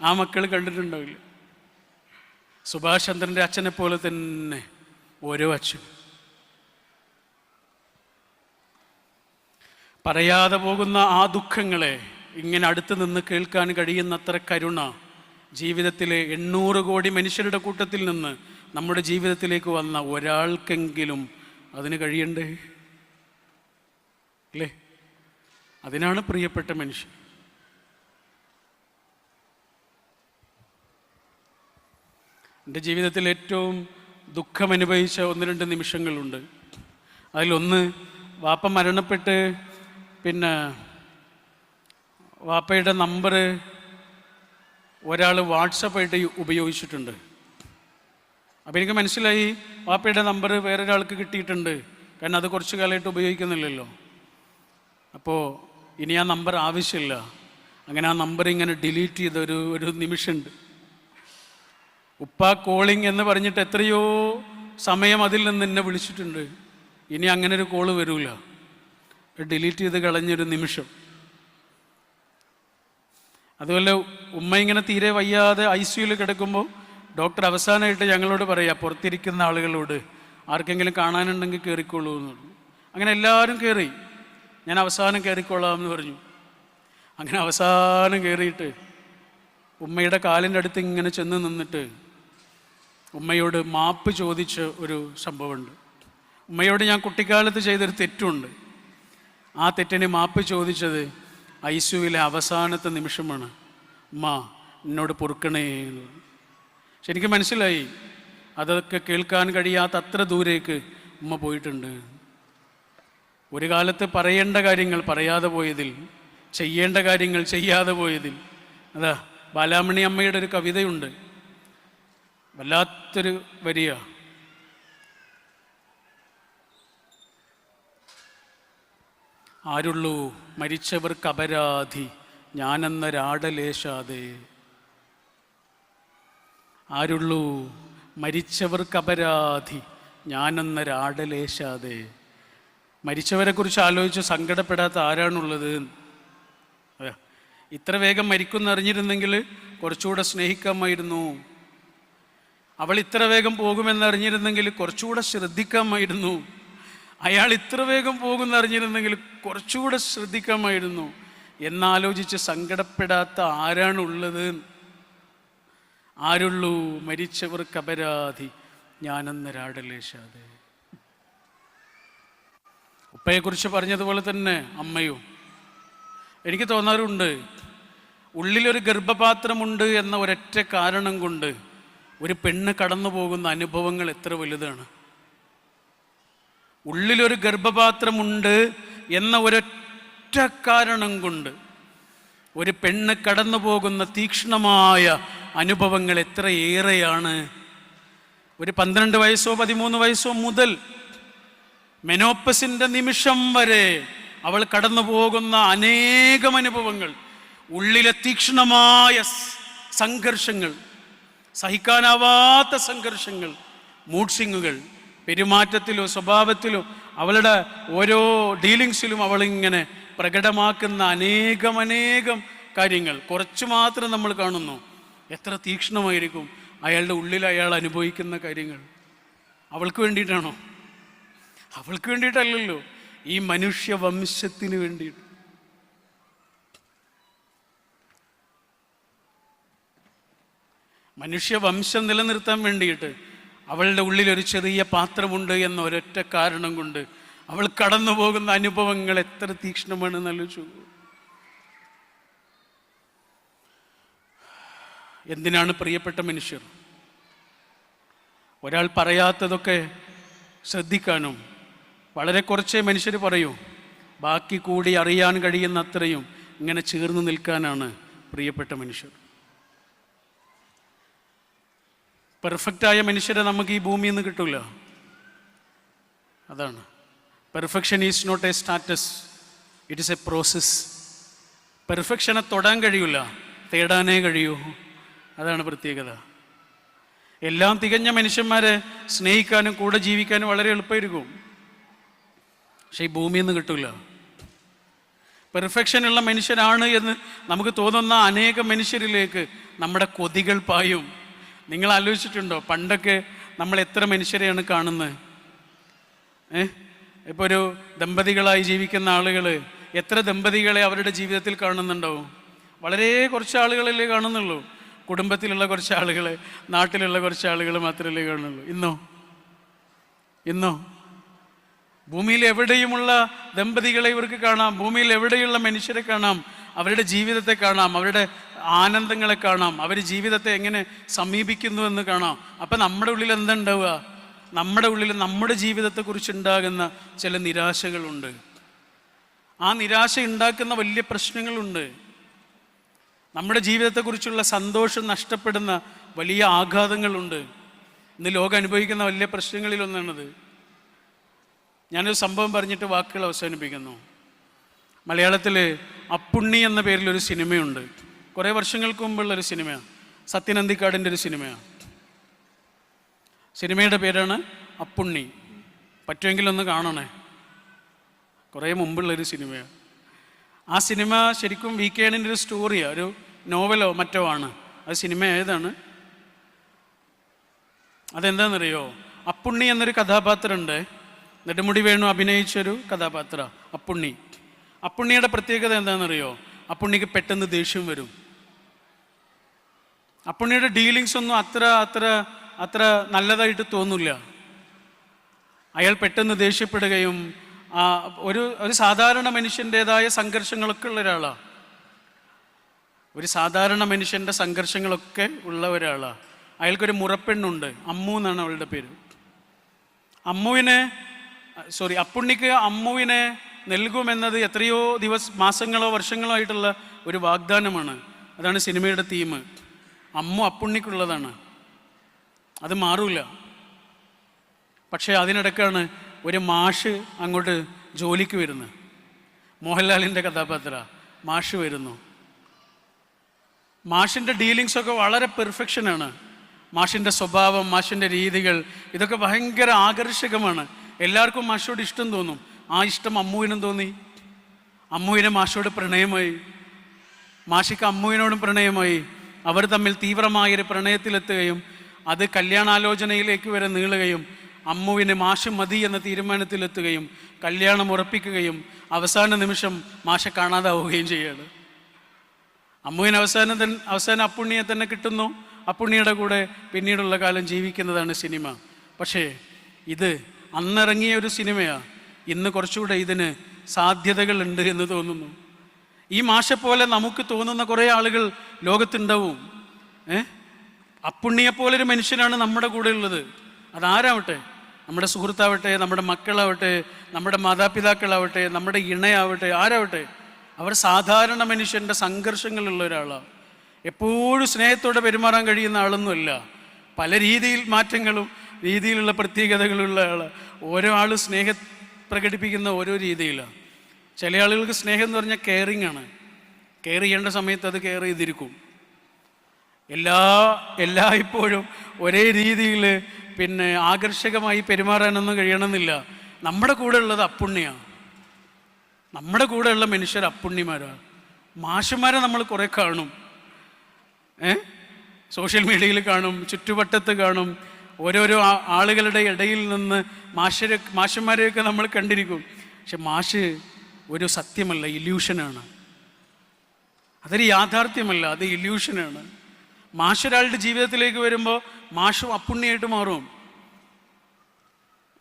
ആ മക്കൾ കണ്ടിട്ടുണ്ടാവില്ല. സുഭാഷ് ചന്ദ്രന്റെ അച്ഛനെ പോലെ തന്നെ ഓരോ അച്ഛൻ പറയാതെ പോകുന്ന ആ ദുഃഖങ്ങളെ ഇങ്ങനെ അടുത്ത് നിന്ന് കേൾക്കാൻ കഴിയുന്നത്ര കരുണ ജീവിതത്തിലെ എണ്ണൂറ് കോടി മനുഷ്യരുടെ കൂട്ടത്തിൽ നിന്ന് നമ്മുടെ ജീവിതത്തിലേക്ക് വന്ന ഒരാൾക്കെങ്കിലും അതിന് കഴിയണ്ടേ? അല്ലേ? അതിനാണ് പ്രിയപ്പെട്ട മനുഷ്യൻ. എന്റെ ജീവിതത്തിൽ ഏറ്റവും ദുഃഖം അനുഭവിച്ച ഒന്ന് രണ്ട് നിമിഷങ്ങളുണ്ട്. അതിലൊന്ന് വാപ്പ മരണപ്പെട്ട് പിന്നെ വാപ്പയുടെ നമ്പർ ഒരാൾ വാട്സപ്പായിട്ട് ഉപയോഗിച്ചിട്ടുണ്ട്. അപ്പോൾ എനിക്ക് മനസ്സിലായി വാപ്പയുടെ നമ്പർ വേറൊരാൾക്ക് കിട്ടിയിട്ടുണ്ട്. കാരണം അത് കുറച്ച് കാലമായിട്ട് ഉപയോഗിക്കുന്നില്ലല്ലോ. അപ്പോൾ ഇനി ആ നമ്പർ ആവശ്യമില്ല. അങ്ങനെ ആ നമ്പർ ഇങ്ങനെ ഡിലീറ്റ് ചെയ്ത ഒരു ഒരു നിമിഷമുണ്ട്. ഉപ്പ കോളിംഗ് എന്ന് പറഞ്ഞിട്ട് എത്രയോ സമയം അതിൽ നിന്ന് എന്നെ വിളിച്ചിട്ടുണ്ട്. ഇനി അങ്ങനെ ഒരു കോൾ വരൂല. ഡിലീറ്റ് ചെയ്ത് കളഞ്ഞൊരു നിമിഷം. അതുപോലെ ഉമ്മ ഇങ്ങനെ തീരെ വയ്യാതെ ഐ സിയുയിൽ കിടക്കുമ്പോൾ ഡോക്ടർ അവസാനമായിട്ട് ഞങ്ങളോട് പറയാ പുറത്തിരിക്കുന്ന ആളുകളോട് ആർക്കെങ്കിലും കാണാനുണ്ടെങ്കിൽ കയറിക്കോളൂ എന്ന് പറഞ്ഞു. അങ്ങനെ എല്ലാവരും കയറി ഞാൻ അവസാനം കയറിക്കോളാം എന്ന് പറഞ്ഞു. അങ്ങനെ അവസാനം കയറിയിട്ട് ഉമ്മയുടെ കാലിന്റെ അടുത്ത് ഇങ്ങനെ ചെന്ന് നിന്നിട്ട് ഉമ്മയോട് മാപ്പ് ചോദിച്ച ഒരു സംഭവമുണ്ട്. ഉമ്മയോട് ഞാൻ കുട്ടിക്കാലത്ത് ചെയ്തൊരു തെറ്റുണ്ട്. ആ തെറ്റിന് മാപ്പ് ചോദിച്ചത് ഐസുവിലെ അവസാനത്തെ നിമിഷമാണ്. ഉമ്മ എന്നോട് പൊറുക്കണേ എന്ന് ശരിക്കും മനസ്സിലായി. അതൊക്കെ കേൾക്കാൻ കഴിയാത്ത അത്ര ദൂരേക്ക് ഉമ്മ പോയിട്ടുണ്ട്. ഒരു കാലത്ത് പറയേണ്ട കാര്യങ്ങൾ പറയാതെ പോയതിൽ ചെയ്യേണ്ട കാര്യങ്ങൾ ചെയ്യാതെ പോയതിൽ അതാ ബാലാമണി അമ്മയുടെ ഒരു കവിതയുണ്ട്. വല്ലാത്തൊരു വരിയ. ആരുള്ളൂ? മരിച്ചവർക്ക് അപരാധി. ഞാനെന്നൊരാടലേശാതെ. ആരുള്ളൂ? മരിച്ചവർക്ക് അപരാധി. ഞാനെന്നൊരാടലേശാതെ. മരിച്ചവരെ കുറിച്ച് ആലോചിച്ച് സങ്കടപ്പെടാത്ത ആരാണുള്ളത്. ഇത്ര വേഗം മരിക്കുമെന്നറിഞ്ഞിരുന്നെങ്കിൽ കുറച്ചുകൂടെ സ്നേഹിക്കാമായിരുന്നു. അവൾ ഇത്ര വേഗം പോകുമെന്നറിഞ്ഞിരുന്നെങ്കിൽ കുറച്ചുകൂടെ ശ്രദ്ധിക്കാമായിരുന്നു. അയാൾ ഇത്ര വേഗം പോകുമെന്നറിഞ്ഞിരുന്നെങ്കിൽ കുറച്ചുകൂടെ ശ്രദ്ധിക്കാമായിരുന്നു. എന്നാലോചിച്ച് സങ്കടപ്പെടാത്ത ആരാണുള്ളത്? ആരുള്ളൂ? മരിച്ചവർക്ക് അപരാധി ഞാനെന്നൊരാടലേശാതെ ഉപ്പയെക്കുറിച്ച് പറഞ്ഞതുപോലെ തന്നെ അമ്മയോ. എനിക്ക് തോന്നാറുണ്ട് ഉള്ളിലൊരു ഗർഭപാത്രമുണ്ട് എന്ന ഒരൊറ്റ കാരണം കൊണ്ട് ഒരു പെണ്ണ് കടന്നു പോകുന്ന അനുഭവങ്ങൾ എത്ര വലുതാണ്? ഉള്ളിലൊരു ഗർഭപാത്രമുണ്ട് എന്ന ഒരൊറ്റ കാരണം കൊണ്ട് ഒരു പെണ്ണ് കടന്നു പോകുന്ന തീക്ഷ്ണമായ അനുഭവങ്ങൾ എത്രയേറെയാണ് ഒരു പന്ത്രണ്ട് വയസ്സോ പതിമൂന്ന് വയസ്സോ മുതൽ മെനോപ്പസിന്റെ നിമിഷം വരെ അവൾ കടന്നു പോകുന്ന അനേകം അനുഭവങ്ങൾ ഉള്ളിലെ തീക്ഷ്ണമായ സംഘർഷങ്ങൾ സഹിക്കാനാവാത്ത സംഘർഷങ്ങൾ മൂഡ്സിങ്ങുകൾ പെരുമാറ്റത്തിലോ സ്വഭാവത്തിലോ അവളുടെ ഓരോ ഡീലിങ്സിലും അവളിങ്ങനെ പ്രകടമാക്കുന്ന അനേകം അനേകം കാര്യങ്ങൾ. കുറച്ച് മാത്രം നമ്മൾ കാണുന്നു. എത്ര തീക്ഷ്ണമായിരിക്കും അയാളുടെ ഉള്ളിൽ അയാൾ അനുഭവിക്കുന്ന കാര്യങ്ങൾ. അവൾക്ക് വേണ്ടിയിട്ടാണോ? അവൾക്ക് വേണ്ടിയിട്ടല്ലല്ലോ. ഈ മനുഷ്യ വംശത്തിന് വേണ്ടിയിട്ട്. മനുഷ്യവംശം നിലനിർത്താൻ വേണ്ടിയിട്ട് അവളുടെ ഉള്ളിൽ ഒരു ചെറിയ പാത്രമുണ്ട് എന്ന ഒരൊറ്റ കാരണം കൊണ്ട് അവൾ കടന്നു പോകുന്ന അനുഭവങ്ങൾ എത്ര തീക്ഷ്ണമാണെന്ന് ആലോചിച്ചു എന്തിനാണ് പ്രിയപ്പെട്ട മനുഷ്യർ? ഒരാൾ പറയാത്തതൊക്കെ ശ്രദ്ധിക്കാനും വളരെ കുറച്ചേ മനുഷ്യർ പറയൂ. ബാക്കി കൂടി അറിയാൻ കഴിയുന്ന അത്രയും ഇങ്ങനെ ചേർന്ന് നിൽക്കാനാണ് പ്രിയപ്പെട്ട മനുഷ്യർ. പെർഫെക്റ്റായ മനുഷ്യരെ നമുക്ക് ഈ ഭൂമിയിൽ നിന്ന് കിട്ടില്ല അതാണ് perfection is not a status it is a process പെർഫെക്ഷനെ തൊടാൻ കഴിയില്ല തേടാനേ കഴിയൂ. അതാണ് പ്രത്യേകത. എല്ലാം തികഞ്ഞ മനുഷ്യന്മാരെ സ്നേഹിക്കാനും കൂടെ ജീവിക്കാനും വളരെ എളുപ്പമായിരിക്കും. പക്ഷെ ഈ ഭൂമിയിൽ നിന്ന് കിട്ടില്ല പെർഫെക്ഷനുള്ള മനുഷ്യനാണ് എന്ന് നമുക്ക് തോന്നുന്ന അനേകം മനുഷ്യരിലേക്ക് നമ്മുടെ കൊതികൾ പായും. നിങ്ങൾ ആലോചിച്ചിട്ടുണ്ടോ? പണ്ടൊക്കെ നമ്മൾ എത്ര മനുഷ്യരെയാണ് കാണുന്നത്? ഏ? ഇപ്പോൾ ഒരു ദമ്പതികളായി ജീവിക്കുന്ന ആളുകൾ എത്ര ദമ്പതികളെ അവരുടെ ജീവിതത്തിൽ കാണുന്നുണ്ടോ വളരെ കുറച്ച് ആളുകളല്ലേ കാണുന്നുള്ളൂ. കുടുംബത്തിലുള്ള കുറച്ച് ആളുകൾ നാട്ടിലുള്ള കുറച്ച് ആളുകൾ മാത്രമല്ലേ കാണുന്നുള്ളൂ. ഇന്നോ? ഇന്നോ? ഭൂമിയിൽ എവിടെയുമുള്ള ദമ്പതികളെ ഇവർക്ക് കാണാം. ഭൂമിയിൽ എവിടെയുള്ള മനുഷ്യരെ കാണാം? അവരുടെ ജീവിതത്തെ കാണാം. അവരുടെ ആനന്ദങ്ങളെ കാണാം. അവർ ജീവിതത്തെ എങ്ങനെ സമീപിക്കുന്നു എന്ന് കാണാം. അപ്പം നമ്മുടെ ഉള്ളിൽ എന്തുണ്ടാവുക? നമ്മുടെ ഉള്ളിൽ നമ്മുടെ ജീവിതത്തെക്കുറിച്ച് ഉണ്ടാകുന്ന ചില നിരാശകളുണ്ട്. ആ നിരാശ ഉണ്ടാക്കുന്ന വലിയ പ്രശ്നങ്ങളുണ്ട്. നമ്മുടെ ജീവിതത്തെക്കുറിച്ചുള്ള സന്തോഷം നഷ്ടപ്പെടുന്ന വലിയ ആഘാതങ്ങളുണ്ട്. ഇന്ന് ലോകം അനുഭവിക്കുന്ന വലിയ പ്രശ്നങ്ങളിലൊന്നാണത് ഞാനൊരു സംഭവം പറഞ്ഞിട്ട് വാക്കുകൾ അവസാനിപ്പിക്കുന്നു. മലയാളത്തിൽ അപ്പുണ്ണി എന്ന പേരിലൊരു സിനിമയുണ്ട്. കുറേ വർഷങ്ങൾക്ക് മുമ്പുള്ള ഒരു സിനിമയാണ്. സത്യനന്ദിക്കാടിന്റെ ഒരു സിനിമയാണ്. സിനിമയുടെ പേരാണ് അപ്പുണ്ണി. പറ്റുമെങ്കിൽ ഒന്ന് കാണണേ. കുറേ മുമ്പുള്ളൊരു സിനിമയാണ്. ആ സിനിമ ശരിക്കും വി കെ ഒരു സ്റ്റോറിയാണ് ഒരു നോവലോ മറ്റോ ആണ്. അത് സിനിമ ഏതാണ്? അതെന്താണെന്നറിയോ അപ്പുണ്ണി എന്നൊരു കഥാപാത്രമുണ്ട്. നെടുമുടി വേണു അഭിനയിച്ചൊരു കഥാപാത്ര അപ്പുണ്ണി. അപ്പുണ്ണിയുടെ പ്രത്യേകത എന്താണെന്നറിയോ അപ്പുണ്ണിക്ക് പെട്ടെന്ന് ദേഷ്യം വരും. അപ്പുണ്ണിയുടെ ഡീലിങ്സ് ഒന്നും അത്ര അത്ര അത്ര നല്ലതായിട്ട് തോന്നില്ല. അയാൾ പെട്ടെന്ന് ദേഷ്യപ്പെടുകയും ഒരു ഒരു സാധാരണ മനുഷ്യന്റെതായ സംഘർഷങ്ങളൊക്കെ ഉള്ള ഒരാളാണ് ഒരു സാധാരണ മനുഷ്യന്റെ സംഘർഷങ്ങളൊക്കെ ഉള്ള ഒരാളാണ് അയാൾക്കൊരു മുറപ്പെണ്ണുണ്ട്. അമ്മു എന്നാണ് അവളുടെ പേര്. അമ്മുവിനെ സോറി അപ്പുണ്ണിക്ക് അമ്മുവിനെ നൽകുമെന്നത് എത്രയോ ദിവസ മാസങ്ങളോ വർഷങ്ങളോ ആയിട്ടുള്ള ഒരു വാഗ്ദാനമാണ്. അതാണ് സിനിമയുടെ തീം അമ്മു അപ്പുണ്ണിക്കുള്ളതാണ്. അത് മാറൂല. പക്ഷേ അതിനിടക്കാണ് ഒരു മാഷ് അങ്ങോട്ട് ജോലിക്ക് വരുന്നത് മോഹൻലാലിന്റെ കഥാപാത്ര മാഷ് വരുന്നു. മാഷിന്റെ ഡീലിങ്സ് ഒക്കെ വളരെ പെർഫെക്ഷനാണ്. മാഷിന്റെ സ്വഭാവം മാഷിന്റെ രീതികൾ ഇതൊക്കെ ഭയങ്കര ആകർഷകമാണ്. എല്ലാവർക്കും മാഷോട് ഇഷ്ടം തോന്നും. ആ ഇഷ്ടം അമ്മുവിനും തോന്നി. അമ്മുവിനെ മാഷോട് പ്രണയമായി. മാഷിക്ക് അമ്മുവിനോടും പ്രണയമായി. അവർ തമ്മിൽ തീവ്രമായൊരു പ്രണയത്തിലെത്തുകയും അത് കല്യാണാലോചനയിലേക്ക് വരെ നീളുകയും അമ്മുവിന് മാഷ് മതി എന്ന തീരുമാനത്തിലെത്തുകയും കല്യാണം ഉറപ്പിക്കുകയും അവസാന നിമിഷം മാഷ കാണാതാവുകയും ചെയ്യുകയാണ് അമ്മുവിന് അവസാനം തന്നെ അവസാനം അപ്പുണ്ണിയെ തന്നെ കിട്ടുന്നു. അപ്പുണ്ണിയുടെ കൂടെ പിന്നീടുള്ള കാലം ജീവിക്കുന്നതാണ് സിനിമ. പക്ഷേ ഇത് അന്നിറങ്ങിയ ഒരു സിനിമയാണ് ഇന്ന് കുറച്ചുകൂടെ ഇതിന് സാധ്യതകളുണ്ട് എന്ന് തോന്നുന്നു. ഈ മാഷെ പോലെ നമുക്ക് തോന്നുന്ന കുറേ ആളുകൾ ലോകത്തുണ്ടാവും. ഏ? അപ്പുണ്ണിയെപ്പോലൊരു മനുഷ്യനാണ് നമ്മുടെ കൂടെ ഉള്ളത്. അതാരാവട്ടെ? നമ്മുടെ സുഹൃത്താവട്ടെ നമ്മുടെ മക്കളാവട്ടെ നമ്മുടെ മാതാപിതാക്കളാവട്ടെ നമ്മുടെ ഇണയാവട്ടെ ആരാവട്ടെ? അവർ സാധാരണ മനുഷ്യന്റെ സംഘർഷങ്ങളുള്ള ഒരാളാണ് എപ്പോഴും സ്നേഹത്തോടെ പെരുമാറാൻ കഴിയുന്ന ആളൊന്നുമല്ല. പല രീതിയിൽ മാറ്റങ്ങളും രീതിയിലുള്ള പ്രത്യേകതകളുള്ള ആൾ ഓരോ ആൾ സ്നേഹം പ്രകടിപ്പിക്കുന്ന ഓരോ രീതിയിലാണ് ചില ആളുകൾക്ക് സ്നേഹം എന്ന് പറഞ്ഞാൽ കെയറിങ് ആണ്. കെയർ ചെയ്യേണ്ട സമയത്ത് അത് കെയർ ചെയ്തിരിക്കും. എല്ലാ എല്ലാ ഇപ്പോഴും ഒരേ രീതിയിൽ പിന്നെ ആകർഷകമായി പെരുമാറാനൊന്നും കഴിയണമെന്നില്ല. നമ്മുടെ കൂടെ ഉള്ളത് അപ്പുണ്ണിയാണ്. നമ്മുടെ കൂടെയുള്ള മനുഷ്യർ അപ്പുണ്ണിമാരാണ്. മാഷന്മാരെ നമ്മൾ കുറേ കാണും. ഏ? സോഷ്യൽ മീഡിയയിൽ കാണും ചുറ്റുവട്ടത്ത് കാണും. ഓരോരോ ആളുകളുടെ ഇടയിൽ നിന്ന് മാഷരെ മാഷന്മാരെയൊക്കെ നമ്മൾ കണ്ടിരിക്കും. പക്ഷെ മാഷ് ഒരു സത്യമല്ല ഇല്യൂഷനാണ്. അതൊരു യാഥാർത്ഥ്യമല്ല അത് ഇല്യൂഷനാണ്. മാഷ് ഒരാളുടെ ജീവിതത്തിലേക്ക് വരുമ്പോൾ മാഷും അപ്പുണ്ണിയായിട്ട് മാറും.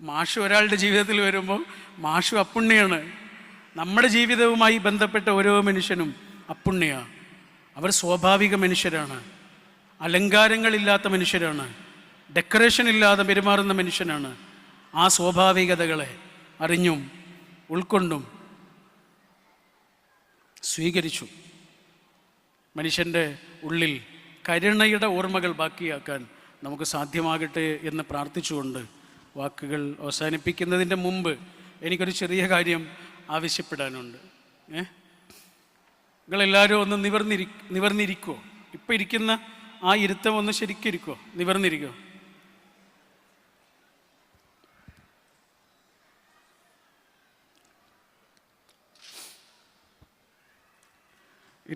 മാഷ് ഒരാളുടെ ജീവിതത്തിൽ വരുമ്പോൾ മാഷു അപ്പുണ്ണിയാണ്. നമ്മുടെ ജീവിതവുമായി ബന്ധപ്പെട്ട ഓരോ മനുഷ്യനും അപ്പുണ്ണിയാണ് അവർ സ്വാഭാവിക മനുഷ്യരാണ്. അലങ്കാരങ്ങളില്ലാത്ത മനുഷ്യരാണ്. ഡെക്കറേഷൻ ഇല്ലാതെ പെരുമാറുന്ന മനുഷ്യനാണ്. ആ സ്വാഭാവികതകളെ അറിഞ്ഞും ഉൾക്കൊണ്ടും സ്വീകരിച്ചു. മനുഷ്യന്റെ ഉള്ളിൽ കരുണയുടെ ഓർമ്മകൾ ബാക്കിയാക്കാൻ നമുക്ക് സാധ്യമാകട്ടെ എന്ന് പ്രാർത്ഥിച്ചുകൊണ്ട് വാക്കുകൾ അവസാനിപ്പിക്കുന്നതിന്റെ മുമ്പ് എനിക്കൊരു ചെറിയ കാര്യം ആവശ്യപ്പെടാനുണ്ട്. ഏ? നിങ്ങളെല്ലാവരും ഒന്ന് നിവർന്നിരി നിവർന്നിരിക്കുമോ ഇപ്പം ഇരിക്കുന്ന ആ ഇരുത്തം ഒന്ന് ശരിക്കും ഇരിക്കുമോ നിവർന്നിരിക്കുമോ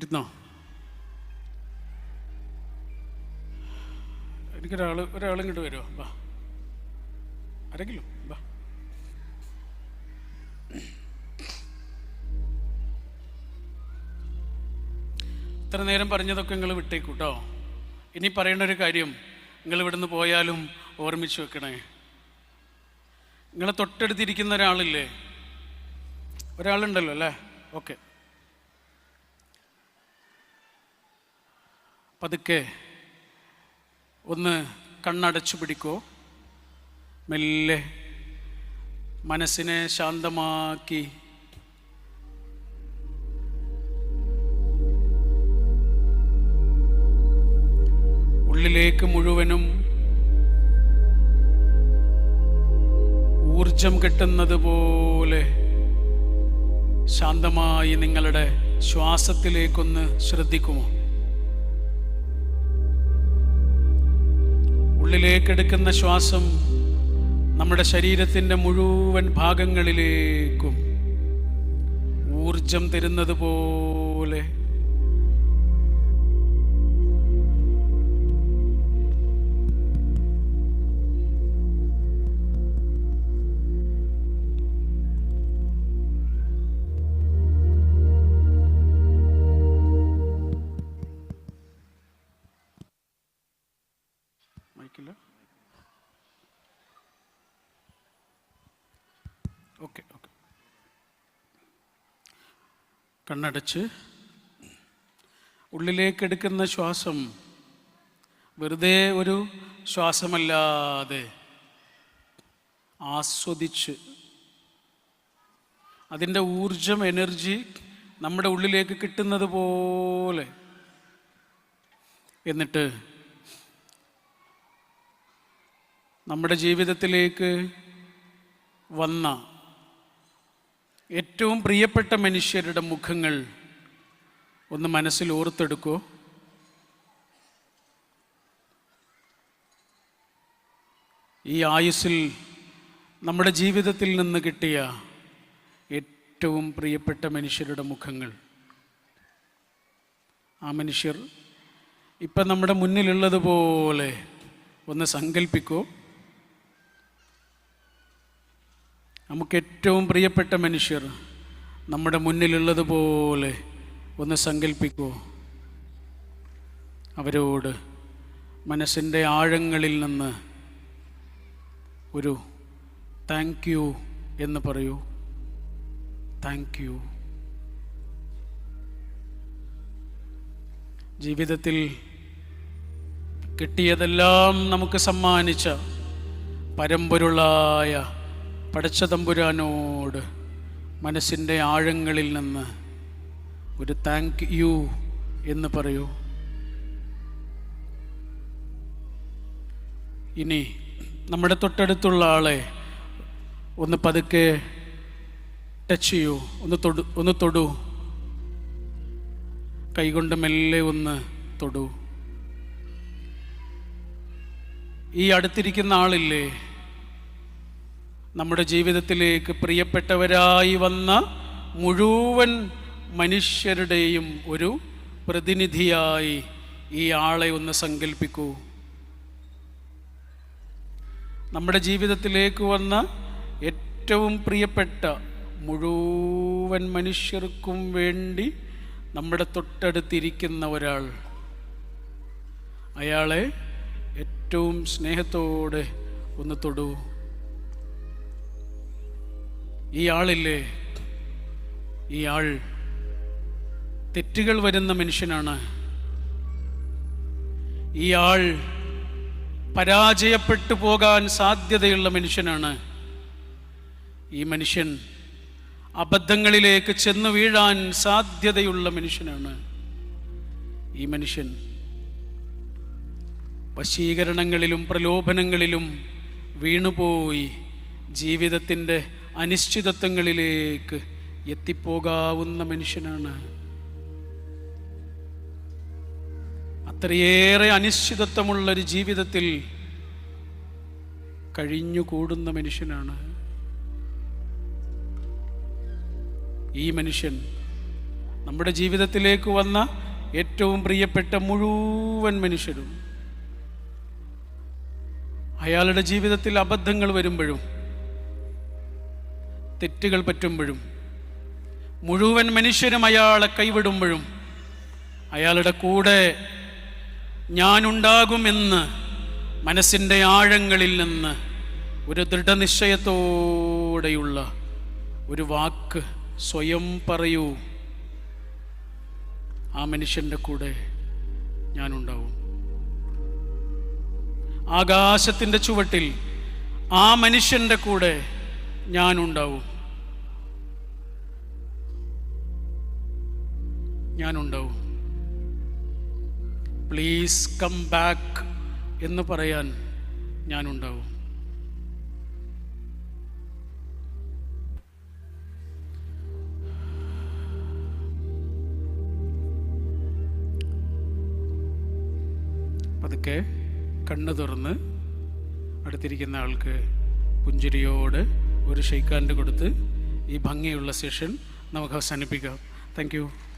ഇരുന്നോ എനിക്കൊരാൾ ഒരാൾ ഇങ്ങോട്ട് വരുമോ വാ. ആരെങ്കിലും? വാ. ഇത്ര നേരം പറഞ്ഞതൊക്കെ നിങ്ങൾ വിട്ടേക്കൂട്ടോ. ഇനി പറയേണ്ട ഒരു കാര്യം നിങ്ങൾ ഇവിടുന്ന് പോയാലും ഓർമ്മിച്ച് വെക്കണേ. നിങ്ങളെ തൊട്ടടുത്തിരിക്കുന്ന ഒരാളില്ലേ? ഒരാളുണ്ടല്ലോ അല്ലേ? ഓക്കെ. പതുക്കെ ഒന്ന് കണ്ണടച്ചു പിടിക്കോ. മെല്ലെ മനസ്സിനെ ശാന്തമാക്കി. ഉള്ളിലേക്ക് മുഴുവനും ഊർജം കിട്ടുന്നത് പോലെ ശാന്തമായി നിങ്ങളുടെ ശ്വാസത്തിലേക്കൊന്ന് ശ്രദ്ധിക്കുമോ? ഉള്ളിലേക്കെടുക്കുന്ന ശ്വാസം നമ്മുടെ ശരീരത്തിന്റെ മുഴുവൻ ഭാഗങ്ങളിലേക്കും ഊർജം തരുന്നത് പോലെ കണ്ണടച്ച് ഉള്ളിലേക്കെടുക്കുന്ന ശ്വാസം വെറുതെ ഒരു ശ്വാസമല്ലാതെ ആസ്വദിച്ച് അതിന്റെ ഊർജം എനർജി നമ്മുടെ ഉള്ളിലേക്ക് കിട്ടുന്നത് പോലെ. എന്നിട്ട് നമ്മുടെ ജീവിതത്തിലേക്ക് വന്ന ഏറ്റവും പ്രിയപ്പെട്ട മനുഷ്യരുടെ മുഖങ്ങൾ ഒന്ന് മനസ്സിൽ ഓർത്തെടുക്കൂ. ഈ ആയുസ്സിൽ നമ്മുടെ ജീവിതത്തിൽ നിന്ന് കിട്ടിയ ഏറ്റവും പ്രിയപ്പെട്ട മനുഷ്യരുടെ മുഖങ്ങൾ. ആ മനുഷ്യർ ഇപ്പം നമ്മുടെ മുന്നിലുള്ളതുപോലെ ഒന്ന് സങ്കല്പിക്കൂ നമുക്ക് ഏറ്റവും പ്രിയപ്പെട്ട മനുഷ്യർ നമ്മുടെ മുന്നിലുള്ളതുപോലെ ഒന്ന് സങ്കല്പിക്കൂ അവരോട് മനസ്സിന്റെ ആഴങ്ങളിൽ നിന്ന് ഒരു താങ്ക് യു എന്ന് പറയൂ. താങ്ക് യു ജീവിതത്തിൽ കിട്ടിയതെല്ലാം നമുക്ക് സമ്മാനിച്ച പരമ്പൊരുളായ പടച്ച തമ്പുരാനോട് മനസ്സിന്റെ ആഴങ്ങളിൽ നിന്ന് ഒരു താങ്ക് യു എന്ന് പറയൂ. ഇനി നമ്മുടെ തൊട്ടടുത്തുള്ള ആളെ ഒന്ന് പതുക്കെ ടച്ച് ചെയ്യൂ. ഒന്ന് തൊടു ഒന്ന് തൊടു. കൈകൊണ്ട് മെല്ലെ ഒന്ന് തൊടു. ഈ അടുത്തിരിക്കുന്ന ആളില്ലേ? നമ്മുടെ ജീവിതത്തിലേക്ക് പ്രിയപ്പെട്ടവരായി വന്ന മുഴുവൻ മനുഷ്യരുടെയും ഒരു പ്രതിനിധിയായി ഈ ആളെ ഒന്ന് സങ്കല്പിക്കൂ നമ്മുടെ ജീവിതത്തിലേക്ക് വന്ന ഏറ്റവും പ്രിയപ്പെട്ട മുഴുവൻ മനുഷ്യർക്കും വേണ്ടി നമ്മുടെ തൊട്ടടുത്തിരിക്കുന്ന ഒരാൾ. അയാളെ ഏറ്റവും സ്നേഹത്തോടെ ഒന്ന് തൊടൂ. ഈ ആളില്ലേ? ഈ ആൾ തെറ്റുകൾ വരുന്ന മനുഷ്യനാണ്. ഈ ആൾ പരാജയപ്പെട്ടു പോകാൻ സാധ്യതയുള്ള മനുഷ്യനാണ്. ഈ മനുഷ്യൻ അബദ്ധങ്ങളിലേക്ക് ചെന്ന് വീഴാൻ സാധ്യതയുള്ള മനുഷ്യനാണ്. ഈ മനുഷ്യൻ വശീകരണങ്ങളിലും പ്രലോഭനങ്ങളിലും വീണുപോയി ജീവിതത്തിന്റെ അനിശ്ചിതത്വങ്ങളിലേക്ക് എത്തിപ്പോകാവുന്ന മനുഷ്യനാണ്. അത്രയേറെ അനിശ്ചിതത്വമുള്ളൊരു ജീവിതത്തിൽ കഴിഞ്ഞുകൂടുന്ന മനുഷ്യനാണ്. ഈ മനുഷ്യൻ നമ്മുടെ ജീവിതത്തിലേക്ക് വന്ന ഏറ്റവും പ്രിയപ്പെട്ട മുഴുവൻ മനുഷ്യരും അയാളുടെ ജീവിതത്തിൽ അബദ്ധങ്ങൾ വരുമ്പോഴും തെറ്റുകൾ പറ്റുമ്പോഴും മുഴുവൻ മനുഷ്യരും അയാളെ കൈവിടുമ്പോഴും അയാളുടെ കൂടെ ഞാനുണ്ടാകുമെന്ന് മനസ്സിന്റെ ആഴങ്ങളിൽ നിന്ന് ഒരു ദൃഢനിശ്ചയത്തോടെയുള്ള ഒരു വാക്ക് സ്വയം പറയൂ. ആ മനുഷ്യന്റെ കൂടെ ഞാനുണ്ടാവും. ആകാശത്തിന്റെ ചുവട്ടിൽ ആ മനുഷ്യന്റെ കൂടെ ഞാനുണ്ടാവും. ഞാനുണ്ടാവും. പ്ലീസ് കം ബാക്ക് എന്ന് പറയാൻ ഞാനുണ്ടാവും. പതുക്കെ കണ്ണു തുറന്ന് അടുത്തിരിക്കുന്ന ആൾക്ക് പുഞ്ചിരിയോട് ഒരു ഷെയ്ക്കാൻഡ് കൊടുത്ത് ഈ ഭംഗിയുള്ള സെഷൻ നമുക്ക് അവസാനിപ്പിക്കാം. താങ്ക്